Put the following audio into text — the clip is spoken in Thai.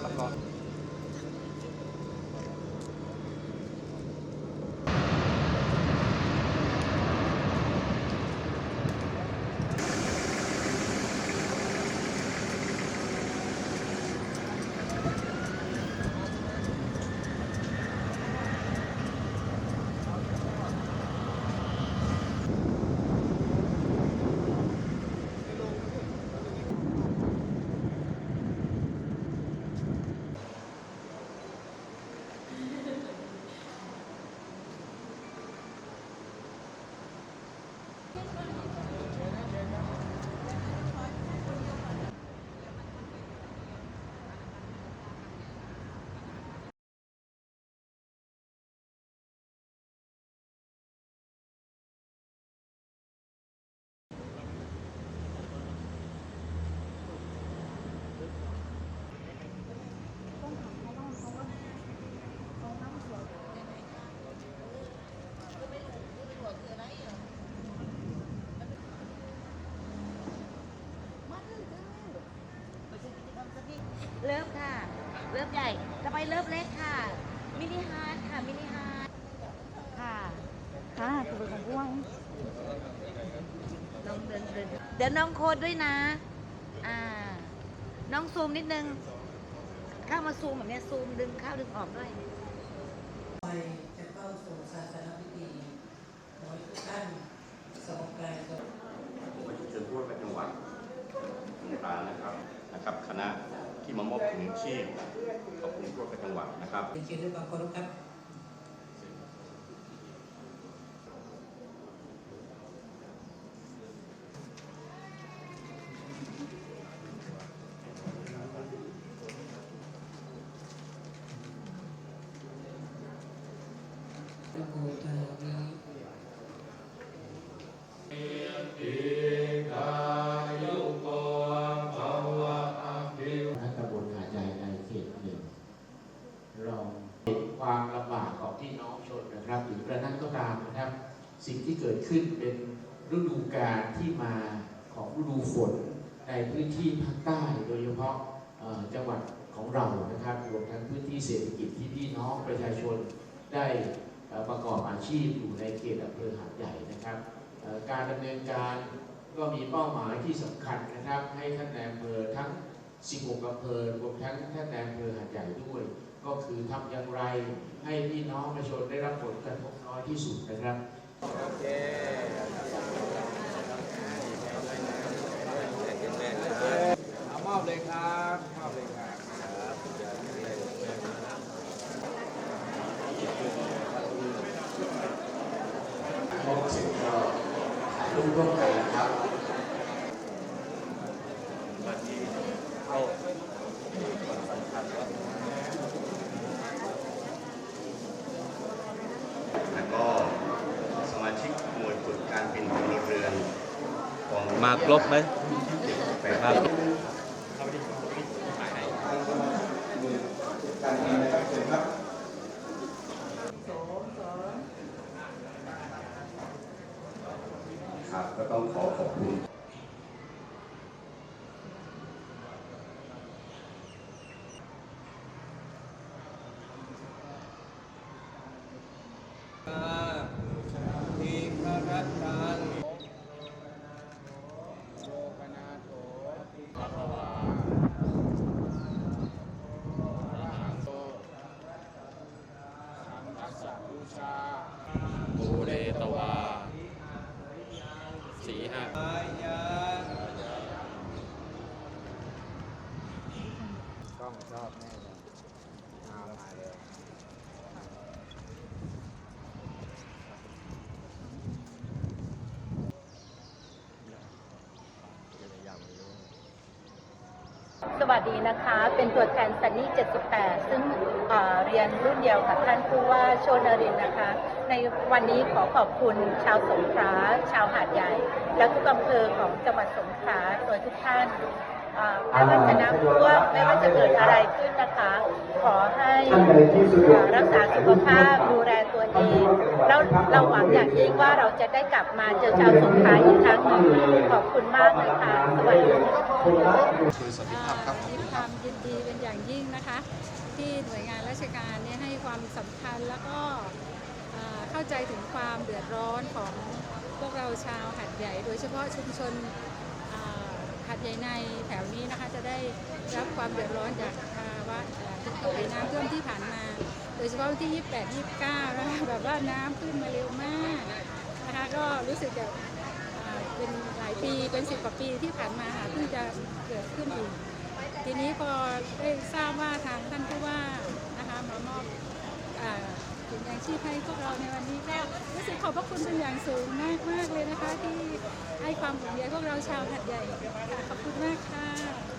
Tá Obrigado. ไปเลิฟเล็กค่ะ มินิฮาร์ดค่ะ มินิฮาร์ดค่ะ ค่ะคุณเป็นของพ่วงน้องเดินเดินเดี๋ยวน้องโคดด้วยนะ อ่า น้องซูมนิดนึง เข้ามาซูมแบบนี้ซูมดึงเข้าดึงออกด้วยไปจะเข้าสู่ศาสนาพิธีขอทุกท่านสงกรายต์ผมจะเชิญพูดประจำวันสงกรานนะครับ นะครับ คณะที่มามอบถุงชีพขอบคุณ ครับเป็นเกียรติด้วยความเคารพครับนะโมตัส นะครับหรือกระนั้นก็ตามนะครับ สิ่งที่เกิดขึ้นเป็นฤดูกาลที่มาของฤดูฝนในพื้นที่ภาคใต้โดยเฉพาะจังหวัดของเรานะครับรวมทั้งพื้นที่เศรษฐกิจที่พี่น้องประชาชนได้ประกอบอาชีพอยู่ในเขตอำเภอหาดใหญ่นะครับ การดำเนินการก็มีเป้าหมายที่สำคัญนะครับ ให้ท่านนายอำเภอทั้ง 16อำเภอรวมทั้งท่านนายอำเภอหาดใหญ่ด้วย ก็คือทำอย่างไร ให้พี่น้องประชาชนได้รับผลกระทบน้อยที่สุดนะครับเอามอบเลยครับมอบเลยครับมอบเสร็จก็ถ่ายรูปร่วมกันนะครับ แล้วก็สมาชิก หน่วยฝึกการบินพลเรือนของมาครบไหมแปดครับครับก็ต้องขอขอบคุณ ทีพระรัตตังโลกนาโถติภวาอรหังโตสัมมัสสะบู ชาภูเรตวา สีหะ อายะต้องชอบแน่เลยเอามาเลย ส วัสดีนะคะ เป็นตัวแทนสันนี่ 78 ซึ่งเรียนรุ่นเดียวกับท่านผู้ว่าโชนรินนะคะ ในวันนี้ขอขอบคุณชาวสงขลาชาวหาดใหญ่ และทุกอำเภอของจังหวัดสงขลาโดยทุกท่าน ไม่ว่าจะน้ำท่วมไม่ว่าจะเกิดอะไรขึ้นนะคะ ขอให้รักษาสุขภาพดูแลตัวเองแล้วเราหวังอย่างยิ่งว่าเราจะได้กลับมาเจอชาวสงขลาอีกครั้งหนึ่งขอบคุณมากเลยค่ะสวัสดีค่ะมีความยินดีเป็นอย่างยิ่งนะคะ ที่หน่วยงานราชการเนี่ยให้ความสำคัญแล้วก็เข้าใจถึงความเดือดร้อนของพวกเราชาวหัดใหญ่ โดยเฉพาะชุมชน หัดใหญ่ในแถวนี้นะคะจะได้รับความเดือดร้อนจากภาวะอ่าที่ตกน้ำท่วมที่ผ่านมา โดยเฉพาะวันที่ 28 29 นะคะแบบว่าน้ำขึ้นมาเร็วมากนะคะก็รู้สึกแบบเป็นหลายปีเป็นสิบกว่าปีที่ผ่านมาเพิ่งจะเกิดขึ้นอีกทีนี้พอได้ทราบว่าทางท่านผู้ว่านะคะมามอบอ่าถุงยาง ชีพให้พวกเราในวันนี้ก็รู้สึกขอบพระคุณเป็นอย่างสูงมากมากเลยนะคะ ที่ให้ความห่วงใยพวกเราชาวหัดใหญ่ค่ะขอบคุณมากค่ะ